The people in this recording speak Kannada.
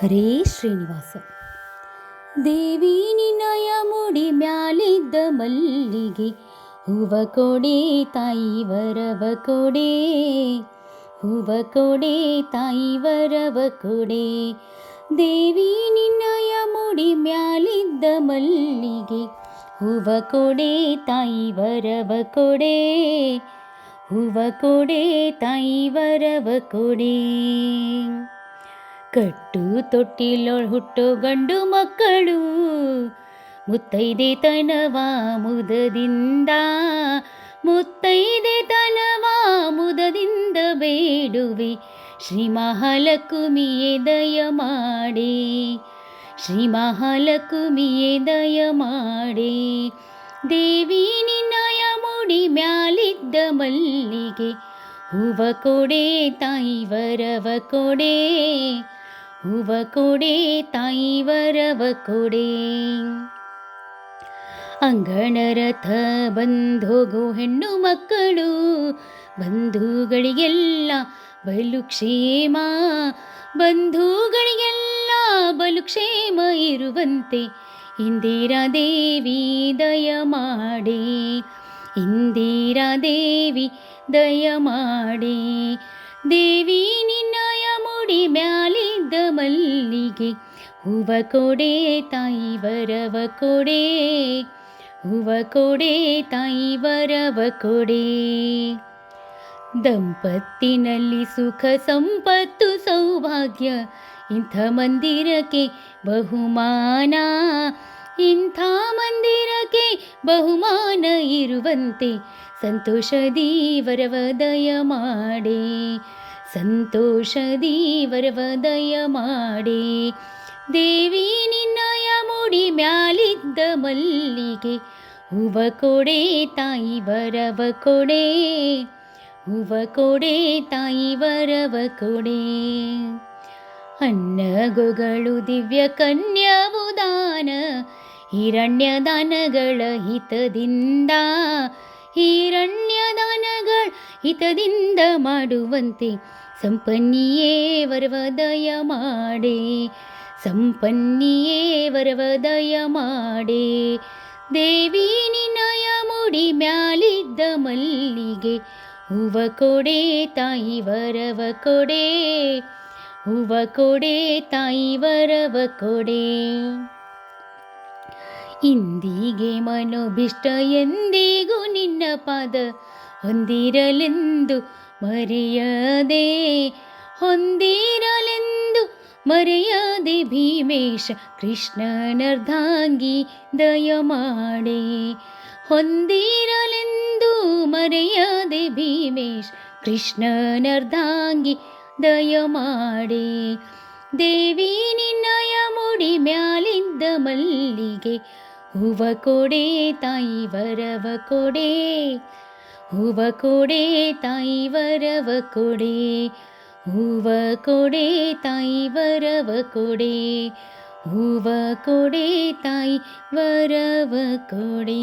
ಹರೇ ಶ್ರೀನಿವಾಸ ದೇವಿ ನಿನ್ನಯ ಮುಡಿ ಮ್ಯಾಲಿದ್ದ ಮಲ್ಲಿಗೆ ಹೂವ ಕೊಡೆ ತಾಯಿ ವರವ ಕೊಡೆ ಹೂವ ಕೊಡೆ ತಾಯಿ ವರವ ಕೊಡೆ ದೇವಿ ನಿನ್ನಯ ಮುಡಿ ಮ್ಯಾಲಿದ್ದ ಮಲ್ಲಿಗೆ ಹೂವ ಕೊಡೆ ತಾಯಿ ವರವ ಕೊಡೆ ಹೂವ ಕೊಡೆ ತಾಯಿ ವರವ ಕೊಡೆ ಕಟ್ಟು ತೊಟ್ಟಿಲೊಳ್ ಹುಟ್ಟೋ ಗಂಡು ಮಕ್ಕಳು. ಮುತ್ತೈದೆ ತನವ ಮುದದಿಂದ, ಮುತ್ತೈದೆ ತನವ ಮುದದಿಂದ ಬೇಡುವೆ. ಶ್ರೀ ಮಹಾಲಕ್ಷ್ಮಿಯೇ ದಯ ಮಾಡಿ ಶ್ರೀ ಮಹಾಲಕ್ಷ್ಮಿಯೇ ದಯ ಮಾಡಿ ದೇವಿ ನಿನ್ನಯ ಮುಡಿ ಮ್ಯಾಲಿದ್ದ ಮಲ್ಲಿಗೆ, ಹೂವ ಕೊಡೆ, ತಾಯಿ ವರವ ಹೂವ ಕೊಡೆ, ತಾಯಿ ವರವ ಕೊಡೆ. ಅಂಗಣರಥ ಬಂದೋಗೋ ಹೆಣ್ಣು ಮಕ್ಕಳು, ಬಂಧುಗಳಿಗೆಲ್ಲ ಬಲು ಕ್ಷೇಮ ಬಂಧುಗಳಿಗೆಲ್ಲ ಬಲು ಕ್ಷೇಮ ಇರುವಂತೆ ಇಂದಿರಾ ದೇವಿ ದಯ ಮಾಡಿ ಇಂದಿರಾ ದೇವಿ ದಯ ಮಾಡಿ ದೇವಿ ನಿನ್ನಯ ಮುಡಿ ಮ್ಯಾಲಿದ್ದ ಮಲ್ಲಿಗೆ, ಹೂವ ಕೊಡೆ ತಾಯಿ ವರವ ಕೊಡೆ, ಹೂವ ಕೊಡೆ ತಾಯಿ ವರವ ಕೊಡೆ. ದಂಪತ್ತಿನಲ್ಲಿ ಸುಖ ಸಂಪತ್ತು ಸೌಭಾಗ್ಯ, ಇಂಥ ಮಂದಿರಕ್ಕೆ ಬಹುಮಾನ, ಇಂಥ ಮಂದಿರಕ್ಕೆ ಬಹುಮಾನ ಇರುವಂತೆ ಸಂತೋಷದಿ ವರವ ದಯ ಮಾಡಿ. ಸಂತೋಷದಿ ವರವ ದಯ ಮಾಡಿ ದೇವಿ ನಿನ್ನಯ ಮುಡಿ ಮ್ಯಾಲಿದ್ದ ಮಲ್ಲಿಗೆ, ಹೂವ ಕೊಡೆ ತಾಯಿ ವರವ ಕೊಡೆ. ಹೂವ ಕೊಡೆ ತಾಯಿ ವರವ ಕೊಡೆ. ಅನ್ನಗೊಗಳು ದಿವ್ಯ ಕನ್ಯಾವು ದಾನ, ಹಿರಣ್ಯ ದಾನಗಳ ಹಿತದಿಂದ ಹಿರಣ್ಯ ದಾನಗಳ ಹಿತದಿಂದ ಮಾಡುವಂತೆ ಸಂಪನ್ನಿಯೇ ವರವ ದಯ ಮಾಡೆ, ಸಂಪನ್ನಿಯೇ ವರವ ದಯ ಮಾಡೆ. ದೇವಿ ನಿನಯ ಮುಡಿ ಮ್ಯಾಲಿದ್ದ ಮಲ್ಲಿಗೆ, ಹೂವ ಕೊಡೆ ತಾಯಿ ವರವ ಕೊಡೆ, ಹೂವ ಕೊಡೆ ತಾಯಿ ವರವ ಕೊಡೆ. ಇಂದಿಗೆ ಮನೋಭಿಷ್ಟ ಎಂದಿಗೂ ನಿನ್ನ ಪಾದ ಹೊಂದಿರಲೆಂದು ಮರೆಯದೆ ಹೊಂದಿರಲೆಂದು ಮರೆಯದೆ ಭೀಮೇಶ ಕೃಷ್ಣನರ್ಧಾಂಗಿ ದಯ ಮಾಡೆ ಹೊಂದಿರಲೆಂದು ಮರೆಯದೆ ಭೀಮೇಶ್ ಕೃಷ್ಣನರ್ಧಾಂಗಿ ದಯ ಮಾಡೆ ದೇವಿ ನಿನ್ನಯ ಮುಡಿ ಮ್ಯಾಲಿದ್ದ ಮಲ್ಲಿಗೆ ಹೂವ ಕೊಡೆ ತಾಯಿ ವರವ ಕೊಡೆ ಹೂವ ಕೊಡೆ ತಾಯಿ ವರವ ಕೊಡೆ ಹೂವ ಕೊಡೆ ತಾಯಿ ವರವ ಕೊಡೆ ಹೂವ ಕೊಡೆ ತಾಯಿ ವರವ ಕೊಡೆ